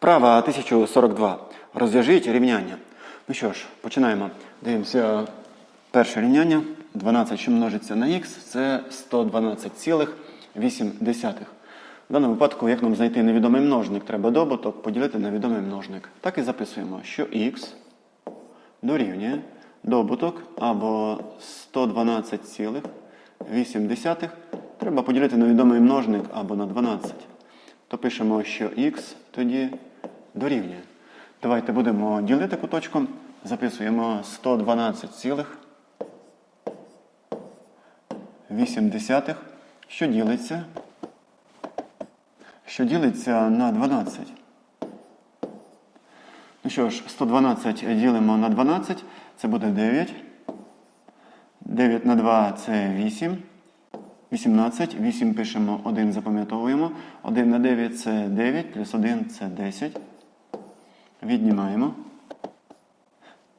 Вправа 1042. Розв'яжіть рівняння. Ну що ж, починаємо. Дивимося перше рівняння. 12, що множиться на х, це 112,8. В даному випадку, як нам знайти невідомий множник, треба добуток поділити на відомий множник. Так і записуємо, що х дорівнює добуток або 112,8 треба поділити на відомий множник або на 12. То пишемо, що х тоді дорівнює. Давайте будемо ділити куточком. Записуємо 112,8, що ділиться, що ділиться на 12. Ну що ж, 112 ділимо на 12, це буде 9. 9 на 2 це 8. 18. 8 пишемо, 1 запам'ятовуємо. 1 на 9 це 9, плюс 1 це 10. Віднімаємо.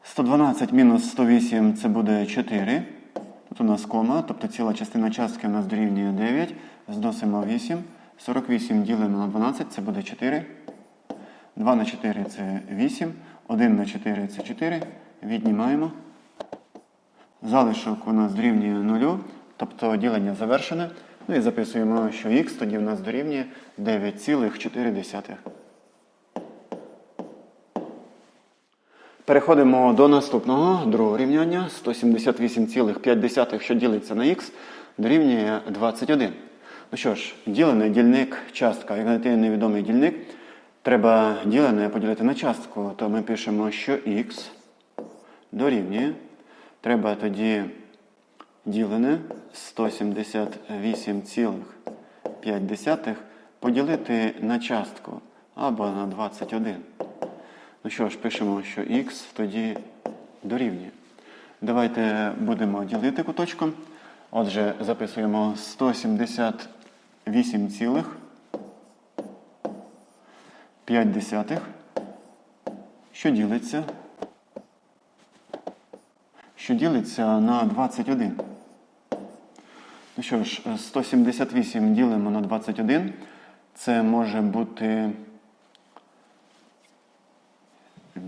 112 мінус 108 це буде 4. Тут у нас кома, тобто ціла частина частки у нас дорівнює 9. Зносимо 8. 48 ділимо на 12, це буде 4. 2 на 4 це 8. 1 на 4 це 4. Віднімаємо. Залишок у нас дорівнює 0, тобто ділення завершене. Ну і записуємо, що х тоді у нас дорівнює 9,4. Переходимо до наступного другого рівняння. 178,5, що ділиться на х, дорівнює 21. Ну що ж, ділений дільник, частка. Як знайти невідомий дільник, треба ділене поділити на частку. То ми пишемо, що х дорівнює. Треба тоді ділене 178,5 поділити на частку або на 21. Ну що ж, пишемо, що х тоді дорівнює. Давайте будемо ділити куточком. Отже, записуємо 178,5, що ділиться що ділиться на 21. Ну що ж, 178 ділимо на 21. Це може бути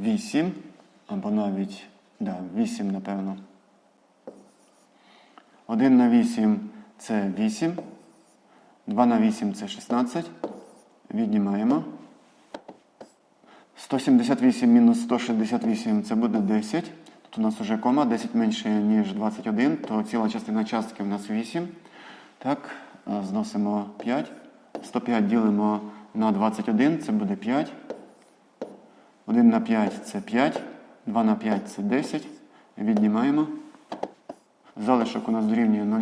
8, або навіть да, 8, напевно. 1 на 8 це 8. 2 на 8 це 16. Віднімаємо. 178 мінус 168 це буде 10. Тут у нас вже кома 10 менше, ніж 21, то ціла частина частки в нас 8. Так, зносимо 5. 105 ділимо на 21, це буде 5. 1 на 5 це 5. 2 на 5 це 10. Віднімаємо. Залишок у нас дорівнює 0.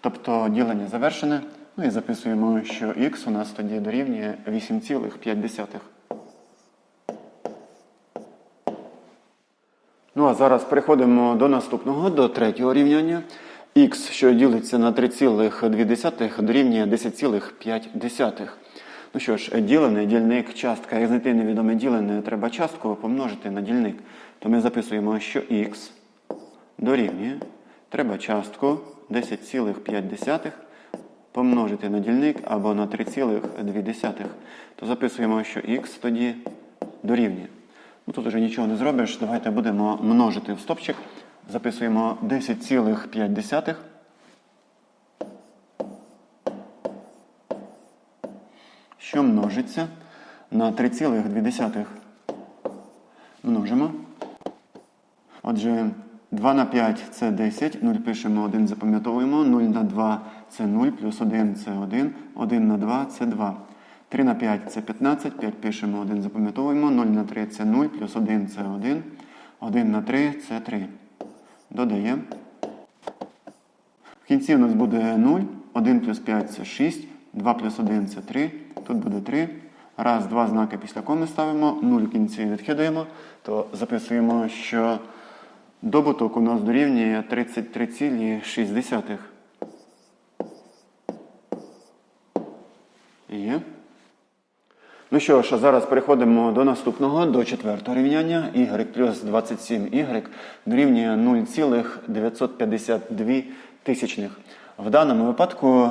Тобто ділення завершене. Ну і записуємо, що х у нас тоді дорівнює 8,5. Ну а зараз переходимо до наступного, до третього рівняння. Х, що ділиться на 3,2 дорівнює 10,5. Ну що ж, ділене, дільник, частка. Як знайти невідоме ділене, треба частку помножити на дільник. То ми записуємо, що х дорівнює. Треба частку 10,5 помножити на дільник або на 3,2. То записуємо, що х тоді дорівнює. Ну, Тут вже нічого не зробиш. Давайте будемо множити в стопчик. Записуємо 10,5. Що множиться на 3,2. Множимо. Отже, 2 на 5 це 10. 0 пишемо 1, запам'ятовуємо. 0 на 2 це 0, плюс 1 це 1. 1 на 2 це 2. 3 на 5 це 15, 5 пишемо, 1 запам'ятовуємо, 0 на 3 це 0, плюс 1 це 1, 1 на 3 це 3. Додаємо. В кінці у нас буде 0, 1 плюс 5 це 6, 2 плюс 1 це 3, тут буде 3. Раз, два знаки після коми ставимо, 0 в кінці відкидаємо, то записуємо, що добуток у нас дорівнює 33,6. Є. Ну що ж, зараз переходимо до наступного, до четвертого рівняння. y плюс 27y дорівнює 0,952 тисячних. В даному випадку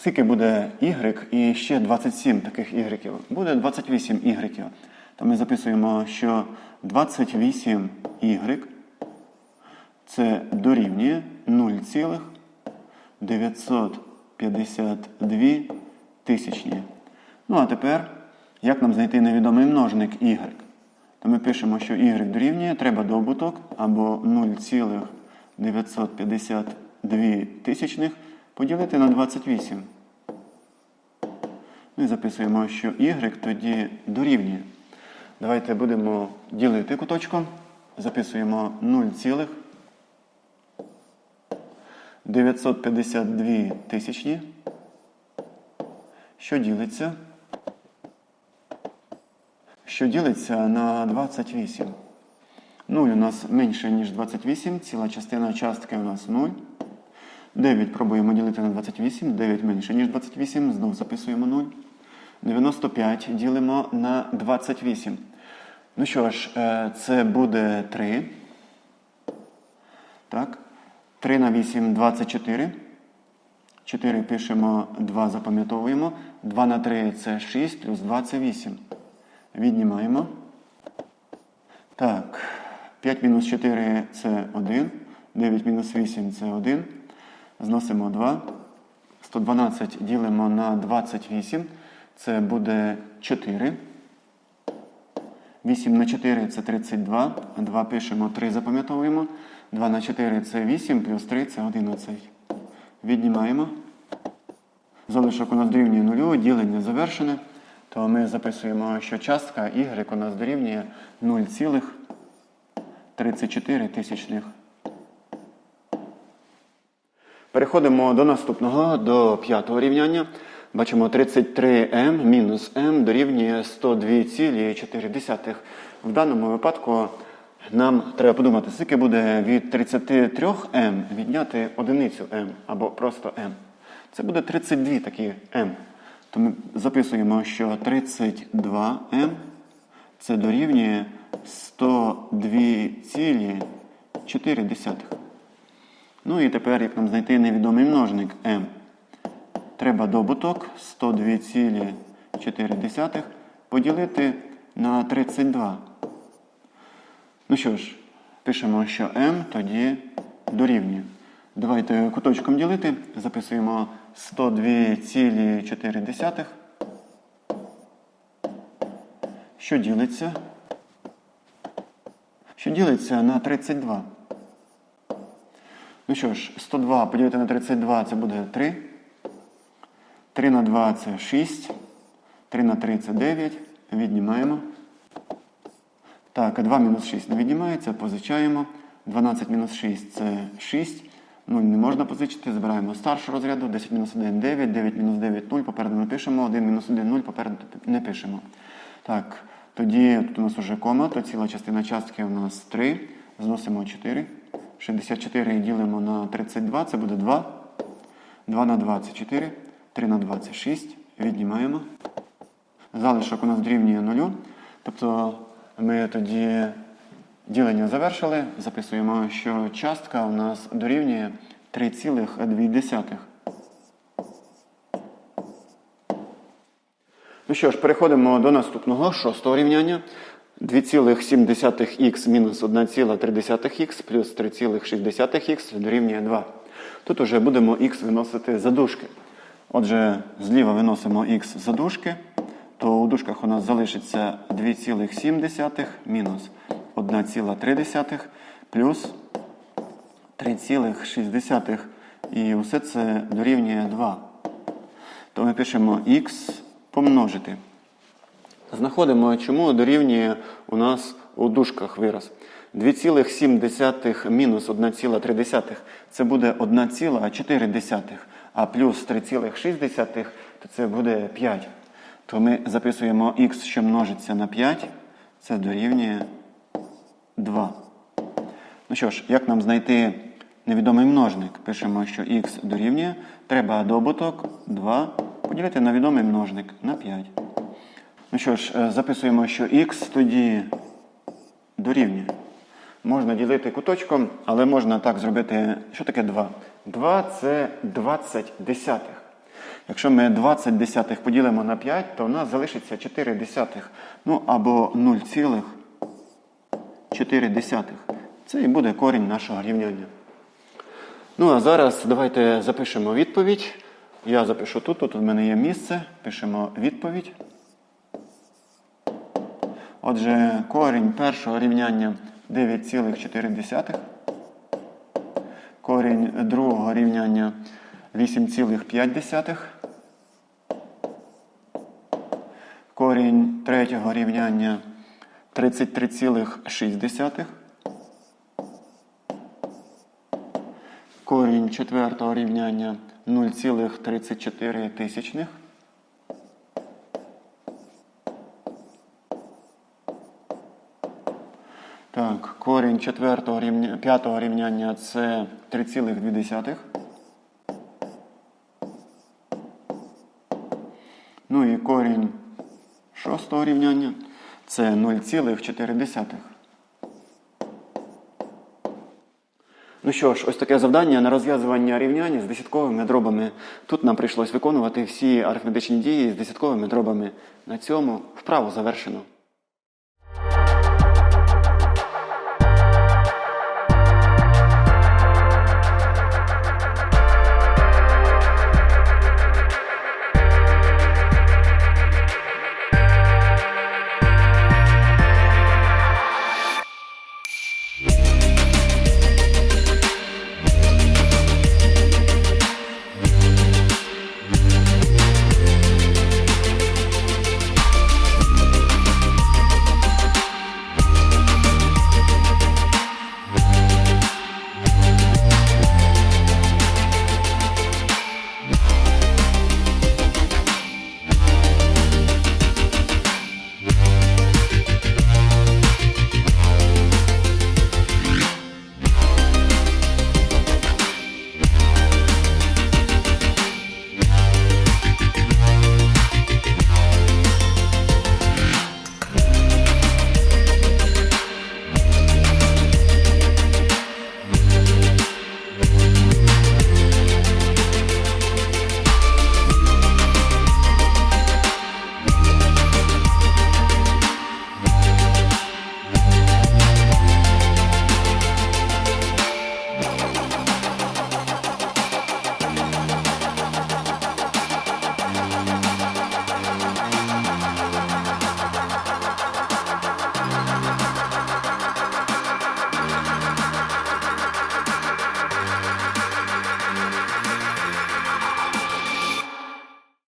Скільки буде y і ще 27 таких y? Буде 28 y. То ми записуємо, що 28 y це дорівнює 0,952 тисячні. Ну а тепер, як нам знайти невідомий множник y? То ми пишемо, що y дорівнює, треба добуток або 0,952 тисячних поділити на 28. Ну і записуємо, що y тоді дорівнює. Давайте будемо ділити куточком. Записуємо 0,952 тисячні. Що ділиться? Що ділиться на 28. 0 у нас менше, ніж 28. Ціла частина частки у нас 0. 9 пробуємо ділити на 28. 9 менше, ніж 28. Знову записуємо 0. 95 ділимо на 28. Ну що ж, е, це буде 3. Так. 3 на 8 24. 4 пишемо, 2 запам'ятовуємо. 2 на 3 це 6, плюс 2 це 8. Віднімаємо. Так. 5 мінус 4 це 1. 9 мінус 8 це 1. Зносимо 2. 112 ділимо на 28. Це буде 4. 8 на 4 це 32. 2 пишемо, 3 запам'ятовуємо. 2 на 4 це 8, плюс 3 це 11. Віднімаємо. Залишок у нас дорівнює 0, ділення завершене. То ми записуємо, що частка y у нас дорівнює 0,34 тисячних. Переходимо до наступного, до п'ятого рівняння. Бачимо 33m мінус m дорівнює 102,4. В даному випадку нам треба подумати, скільки буде від 33m відняти одиницю m або просто m. Це буде 32 такі m. То ми записуємо, що 32m це дорівнює 102,4. Ну і тепер, як нам знайти невідомий множник m. Треба добуток 102,4 поділити на 32. Ну що ж, пишемо, що m тоді дорівнює. Давайте куточком ділити. Записуємо 102,4. Що ділиться? Що ділиться на 32. Ну що ж, 102 поділити на 32 це буде 3. 3 на 2 це 6. 3 на 3 це 9. Віднімаємо. Так, 2 мінус 6 не віднімається, позичаємо. 12 мінус 6 це 6. 0 не можна позичити, збираємо старшу розряду. 10 мінус 1 9, 9 мінус 9 0. Попереду не пишемо, 1 мінус 1 0, попереду не пишемо. Так, тоді тут у нас вже кома, то ціла частина частки у нас 3. Зносимо 4. 64 ділимо на 32, це буде 2. 2 на 2 це 4. 3 на 2 це 6. Віднімаємо. Залишок у нас дорівнює 0. Тобто ми тоді ділення завершили. Записуємо, що частка у нас дорівнює 3,2. Ну що ж, переходимо до наступного шостого рівняння. 2,7х мінус 1,3х плюс 3,6х дорівнює 2. Тут уже будемо х виносити за дужки. Отже, зліва виносимо х за дужки, то у дужках у нас залишиться 2,7 мінус 1,3 плюс 3,6. І усе це дорівнює 2. То ми пишемо х помножити. Знаходимо, чому дорівнює у нас у дужках вираз. 2,7 мінус 1,3 це буде 1,4, а плюс 3,6 то це буде 5. То ми записуємо х, що множиться на 5, це дорівнює 2. Ну що ж, як нам знайти невідомий множник? Пишемо, що х дорівнює. Треба добуток 2 поділити на відомий множник на 5. Ну що ж, е, записуємо, що х тоді дорівнює. Можна ділити куточком, але можна так зробити. Що таке 2? 2 це 20 десятих. Якщо ми 20 десятих поділимо на 5, то у нас залишиться 4 десятих. Ну або 0,4 десятих. Це і буде корінь нашого рівняння. Ну а зараз давайте запишемо відповідь. Я запишу тут, тут у мене є місце. Пишемо відповідь. Отже, корінь першого рівняння 9,4. Корінь другого рівняння 8,5. Корінь третього рівняння 33,6. Корінь четвертого рівняння 0,34 тисячних. Так, корінь четвертого рівня, п'ятого рівняння це 3,2. Ну і корінь шостого рівняння це 0,4. Ну що ж, ось таке завдання на розв'язування рівнянь з десятковими дробами. Тут нам прийшлось виконувати всі арифметичні дії з десятковими дробами. На цьому вправо завершено.